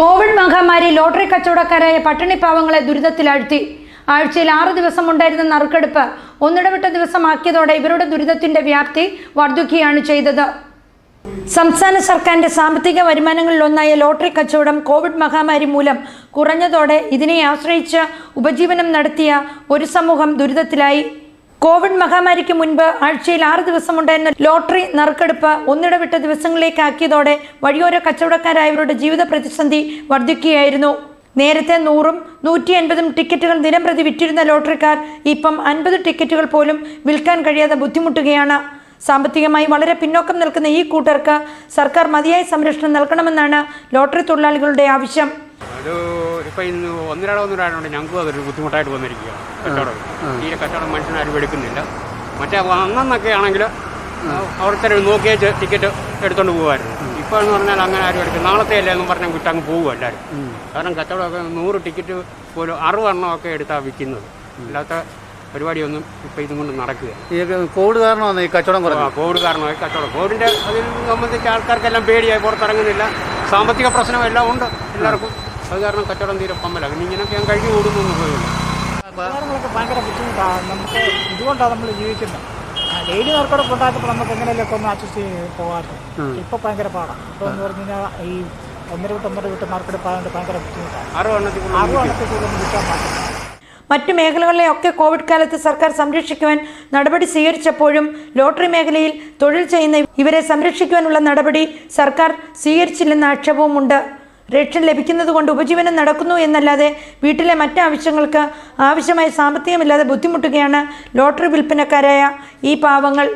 Covid മഹാമാരി lottery കച്ചവടക്കാരായ പട്ടിണി പാവങ്ങളെ ദുരിതത്തിലാഴ്ത്തി. ആഴ്ചയിൽ ആറ് ദിവസം ഉണ്ടായിരുന്ന നറുക്കെടുപ്പ് ഒന്നിടവിട്ട ദിവസമാക്കിയതോടെ ഇവരുടെ ദുരിതത്തിന്റെ വ്യാപ്തി വർദ്ധിക്കുകയാണ് ചെയ്തത്. സംസ്ഥാന സർക്കാരിന്റെ സാമ്പത്തിക വരുമാനങ്ങളിലൊന്നായ ലോട്ടറി കച്ചവടം കോവിഡ് മഹാമാരി മൂലം കുറഞ്ഞതോടെ ഇതിനെ ആശ്രയിച്ച് ഉപജീവനം നടത്തിയ ഒരു സമൂഹം ദുരിതത്തിലായി. കോവിഡ് മഹാമാരിക്ക് മുൻപ് ആഴ്ചയിൽ ആറ് ദിവസം ഉണ്ടായിരുന്ന ലോട്ടറി നറുക്കെടുപ്പ് ഒന്നിടവിട്ട ദിവസങ്ങളിലേക്കാക്കിയതോടെ വഴിയോര കച്ചവടക്കാരായവരുടെ ജീവിത പ്രതിസന്ധി വർദ്ധിക്കുകയായിരുന്നു. നേരത്തെ നൂറും നൂറ്റി അൻപതും ടിക്കറ്റുകൾ ദിനംപ്രതി വിറ്റിരുന്ന ലോട്ടറിക്കാർ ഇപ്പം അൻപത് ടിക്കറ്റുകൾ പോലും വിൽക്കാൻ കഴിയാതെ ബുദ്ധിമുട്ടുകയാണ്. സാമ്പത്തികമായി വളരെ പിന്നോക്കം നിൽക്കുന്ന ഈ കൂട്ടർക്ക് സർക്കാർ മതിയായ സംരക്ഷണം നൽകണമെന്നാണ് ലോട്ടറി തൊഴിലാളികളുടെ ആവശ്യം. അത് ഇപ്പം ഇന്ന് ഒന്നരാടോ ഒന്നിരാടുണ്ട് ഞങ്ങൾക്കും അതൊരു ബുദ്ധിമുട്ടായിട്ട് വന്നിരിക്കുകയാണ്. കച്ചവടം. തീരെ കച്ചവടം മനുഷ്യനാരും എടുക്കുന്നില്ല. മറ്റേ അന്നൊക്കെ ആണെങ്കിൽ അവിടുത്തെ നോക്കിയേച്ച് ടിക്കറ്റ് എടുത്തുകൊണ്ട് പോകുമായിരുന്നു ഇപ്പോൾ എന്ന് പറഞ്ഞാൽ അങ്ങനെ ആരും എടുക്കും നാളത്തെ അല്ലേ എന്നും പറഞ്ഞാൽ വിട്ട് അങ്ങ് പോകും എല്ലാവരും കാരണം കച്ചവടമൊക്കെ നൂറ് ടിക്കറ്റ് പോലും അറുപെണ്ണമൊക്കെ എടുത്താണ് വിൽക്കുന്നത്. അല്ലാത്ത പരിപാടിയൊന്നും ഇപ്പം ഇതും കൊണ്ട് നടക്കുക കോവിഡ് കാരണമാണ് ഈ കച്ചവടം ആ, കോവിഡ് കാരണമായി കച്ചവടം. കോവിഡിന്റെ അതിൽ സംബന്ധിച്ച് ആൾക്കാർക്കെല്ലാം പേടിയായി പുറത്തിറങ്ങുന്നില്ല. സാമ്പത്തിക പ്രശ്നം എല്ലാം ഉണ്ട് എല്ലാവർക്കും. അത് കാരണം കച്ചവടം തീരെ പമ്മല പിന്നെ ഇങ്ങനെയൊക്കെ ഞാൻ കഴിഞ്ഞു കൂടുന്നു പോയില്ല സാധനങ്ങളൊക്കെ ഭയങ്കര ബുദ്ധിമുട്ടാണ് നമുക്ക് ഇതുകൊണ്ടാണ് നമ്മൾ ജീവിക്കുന്നത് ഡെയിലി നറുക്കെടുപ്പ് ഉണ്ടാക്കുമ്പോൾ നമുക്ക് എങ്ങനെയല്ലൊക്കെ ഒന്ന് അഡ്ജസ്റ്റ് ചെയ്ത് പോകാറുണ്ട് ഇപ്പൊ ഭയങ്കര പാടാണ് ഇപ്പൊ എന്ന് പറഞ്ഞു കഴിഞ്ഞാൽ ഈ ഒന്നര വിട്ട് ഒന്നര വിട്ട് മാർക്കറ്റ് ആയതുകൊണ്ട് ഭയങ്കര ബുദ്ധിമുട്ടാണ് ആറ് എണ്ണത്തിൽ കൂടുതൽ വിൽക്കാൻ പാടില്ല. മറ്റു മേഖലകളിലെയൊക്കെ കോവിഡ് കാലത്ത് സർക്കാർ സംരക്ഷിക്കുവാൻ നടപടി സ്വീകരിച്ചപ്പോഴും ലോട്ടറി മേഖലയിൽ തൊഴിൽ ചെയ്യുന്ന ഇവരെ സംരക്ഷിക്കുവാനുള്ള നടപടി സർക്കാർ സ്വീകരിച്ചില്ലെന്ന ആക്ഷേപവുമുണ്ട്. റേഷൻ ലഭിക്കുന്നത് കൊണ്ട് ഉപജീവനം നടക്കുന്നു എന്നല്ലാതെ വീട്ടിലെ മറ്റു ആവശ്യങ്ങൾക്ക് ആവശ്യമായ സാമ്പത്തികമില്ലാതെ ബുദ്ധിമുട്ടുകയാണ് ലോട്ടറി വിൽപ്പനക്കാരായ ഈ പാവങ്ങൾ.